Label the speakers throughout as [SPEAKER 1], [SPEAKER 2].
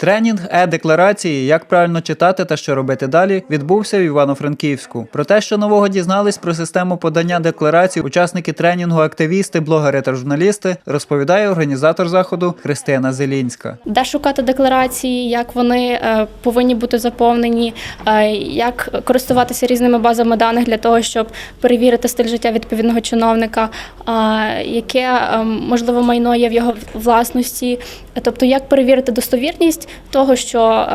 [SPEAKER 1] Тренінг е-декларації, як правильно читати та що робити далі, відбувся в Івано-Франківську. Про те, що нового дізнались про систему подання декларацій, учасники тренінгу, активісти, блогери та журналісти, розповідає організатор заходу Христина Зелінська.
[SPEAKER 2] де шукати декларації, як вони е, повинні бути заповнені, е, як користуватися різними базами даних для того, щоб перевірити стиль життя відповідного чиновника, яке можливо майно є в його власності, тобто як перевірити достовірність того, що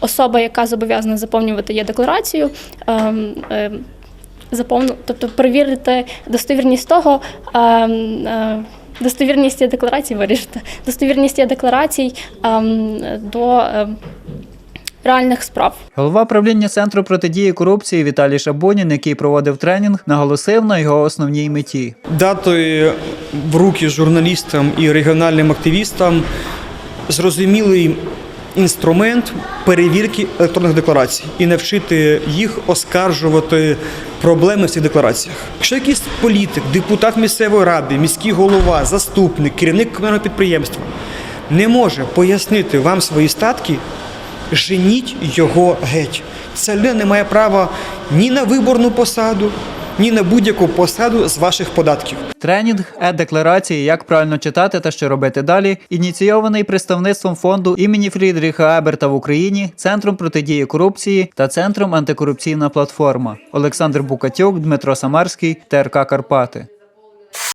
[SPEAKER 2] особа, яка зобов'язана заповнювати є декларацію. е, заповну, тобто перевірити достовірність того. е, Достовірність є декларацій вирішити. Достовірність є декларацій ем, до ем, реальних справ.
[SPEAKER 1] Голова правління центру протидії корупції Віталій Шабунін, який проводив тренінг, наголосив на його основній меті.
[SPEAKER 3] дати в руки журналістам і регіональним активістам зрозумілий інструмент перевірки електронних декларацій і навчити їх оскаржувати проблеми в цих деклараціях. Якщо якийсь політик, депутат місцевої ради, міський голова, заступник, керівник комунального підприємства не може пояснити вам свої статки, женіть його геть. Людина не має права ні на виборну посаду, ні на будь-яку посаду з ваших податків.
[SPEAKER 1] Тренінг е-декларації, як правильно читати та що робити далі, ініційований представництвом фонду імені Фрідріха Еберта в Україні, Центром протидії корупції та Центром антикорупційна платформа. Олександр Букатюк, Дмитро Самарський, ТРК Карпати.